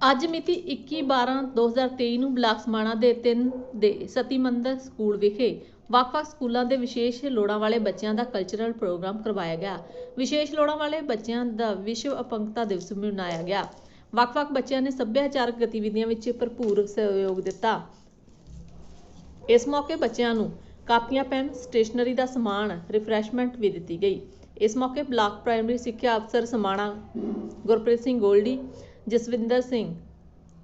ਅੱਜ ਮਿਤੀ 21/12/2023 ਨੂੰ ਬਲਾਕ ਸਮਾਣਾ ਦੇ 3 ਦੇ ਸਤੀ ਮੰਦਰ ਸਕੂਲ ਵਿਖੇ ਵੱਖ-ਵੱਖ ਸਕੂਲਾਂ ਦੇ ਵਿਸ਼ੇਸ਼ ਲੋੜਾਂ ਵਾਲੇ ਬੱਚਿਆਂ ਦਾ ਕਲਚਰਲ ਪ੍ਰੋਗਰਾਮ ਕਰਵਾਇਆ ਗਿਆ। ਵਿਸ਼ੇਸ਼ ਲੋੜਾਂ ਵਾਲੇ ਬੱਚਿਆਂ ਦਾ ਵਿਸ਼ਵ ਅਪੰਗਤਾ ਦਿਵਸ ਮਨਾਇਆ ਗਿਆ। ਵੱਖ-ਵੱਖ ਬੱਚਿਆਂ ਨੇ ਸੱਭਿਆਚਾਰਕ ਗਤੀਵਿਧੀਆਂ ਵਿੱਚ ਭਰਪੂਰ ਸਹਿਯੋਗ ਦਿੱਤਾ। ਇਸ ਮੌਕੇ ਬੱਚਿਆਂ ਨੂੰ ਕਾਪੀਆਂ, ਪੈਨ, ਸਟੇਸ਼ਨਰੀ ਦਾ ਸਮਾਨ ਰਿਫਰੈਸ਼ਮੈਂਟ ਵੀ ਦਿੱਤੀ ਗਈ। ਇਸ ਮੌਕੇ ਬਲਾਕ ਪ੍ਰਾਇਮਰੀ ਸਿੱਖਿਆ ਅਫਸਰ ਸਮਾਣਾ ਗੁਰਪ੍ਰੀਤ ਸਿੰਘ ਗੋਲਡੀ ਜਸਵਿੰਦਰ ਸਿੰਘ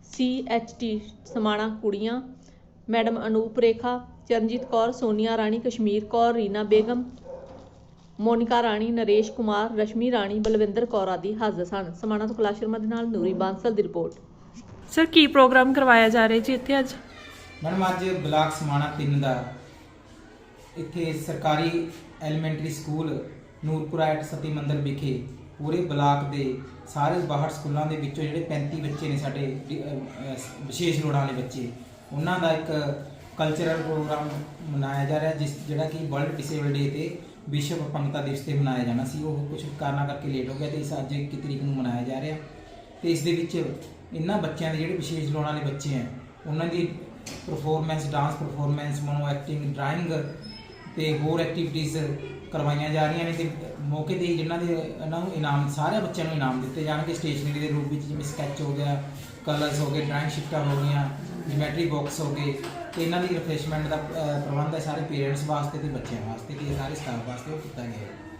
ਸੀਐਚਟੀ ਸਮਾਣਾ ਕੁੜੀਆਂ ਮੈਡਮ ਅਨੂਪ ਰੇਖਾ ਚਰਨਜੀਤ ਕੌਰ ਸੋਨੀਆ ਰਾਣੀ ਕਸ਼ਮੀਰ ਕੌਰ ਰੀਨਾ ਬੇਗਮ ਮੋਨਿਕਾ ਰਾਣੀ ਨਰੇਸ਼ ਕੁਮਾਰ ਰਸ਼ਮੀ ਰਾਣੀ ਬਲਵਿੰਦਰ ਕੌਰ ਆਦਿ ਹਾਜ਼ਰ ਸਨ। ਸਮਾਣਾ ਤੋਂ ਕੈਲਾਸ਼ ਸ਼ਰਮਾ ਦੇ ਨਾਲ ਨੂਰੀ ਬਾਂਸਲ ਦੀ ਰਿਪੋਰਟ। ਸਰ ਕੀ ਪ੍ਰੋਗਰਾਮ ਕਰਵਾਇਆ ਜਾ ਰਿਹਾ ਜੀ ਇੱਥੇ ਅੱਜ? ਮੈਡਮ ਅੱਜ ਬਲਾਕ ਸਮਾਣਾ 3 ਦਾ ਇੱਥੇ ਸਰਕਾਰੀ ਐਲੀਮੈਂਟਰੀ ਸਕੂਲ ਨੂਰਪੁਰਾ ਐਟ ਸਤੀ ਮੰਦਰ ਵਿਖੇ ਪੂਰੇ ਬਲਾਕ ਦੇ ਸਾਰੇ ਬਾਹਰ ਸਕੂਲਾਂ ਦੇ ਵਿੱਚੋਂ ਜਿਹੜੇ 35 ਬੱਚੇ ਨੇ ਸਾਡੇ ਵਿਸ਼ੇਸ਼ ਲੋੜਾਂ ਵਾਲੇ ਬੱਚੇ, ਉਹਨਾਂ ਦਾ ਇੱਕ ਕਲਚਰਲ ਪ੍ਰੋਗਰਾਮ ਮਨਾਇਆ ਜਾ ਰਿਹਾ, ਜਿਸ, ਜਿਹੜਾ ਕਿ ਵਰਲਡ ਡਿਸੇਬਲ ਡੇ ਤੇ ਵਿਸ਼ਵ ਅਪੰਗਤਾ ਦਿਵਸ ਤੇ ਮਨਾਇਆ ਜਾਣਾ ਸੀ। ਉਹ ਕੁਝ ਕਾਰਨਾਂ ਕਰਕੇ ਲੇਟ ਹੋ ਗਿਆ ਤੇ ਇਸ ਅੱਜ 21 ਤਰੀਕ ਨੂੰ ਮਨਾਇਆ ਜਾ ਰਿਹਾ। ਤੇ ਇਸ ਦੇ ਵਿੱਚ ਇਹਨਾਂ ਬੱਚਿਆਂ ਦੇ ਜਿਹੜੇ ਵਿਸ਼ੇਸ਼ ਲੋੜਾਂ ਵਾਲੇ ਬੱਚੇ ਆ ਉਹਨਾਂ ਦੀ performance dance performance mono acting drawing ਤੇ ਹੋਰ ਐਕਟੀਵਿਟੀਜ਼ ਕਰਵਾਈਆਂ ਜਾ ਰਹੀਆਂ ਨੇ ਤੇ ਮੌਕੇ ਤੇ ਹੀ ਜਿਨ੍ਹਾਂ ਦੇ ਇਹਨਾਂ ਨੂੰ ਇਨਾਮ ਸਾਰੇ ਬੱਚਿਆਂ ਨੂੰ ਇਨਾਮ ਦਿੱਤੇ ਜਾਣਗੇ ਸਟੇਸ਼ਨਰੀ ਦੇ ਰੂਪ ਵਿੱਚ, ਜਿਵੇਂ ਸਕੈਚ ਹੋ ਗਿਆ ਕਲਰਸ ਹੋ ਗਏ ਡਰਾਇੰਗ ਸ਼ੀਟਾਂ ਹੋ ਗਈਆਂ ਜਿਮੈਟਰੀ ਬਾਕਸ ਹੋ ਗਏ, ਤੇ ਇਹਨਾਂ ਦੀ ਰਿਫਰੈਸ਼ਮੈਂਟ ਦਾ ਪ੍ਰਬੰਧ ਹੈ ਸਾਰੇ ਪੇਰੈਂਟਸ ਵਾਸਤੇ ਤੇ ਬੱਚਿਆਂ ਵਾਸਤੇ, ਤੇ ਸਾਰੇ ਸਟਾਫ ਵਾਸਤੇ ਉਹ ਕੀਤਾ ਗਿਆ ਹੈ।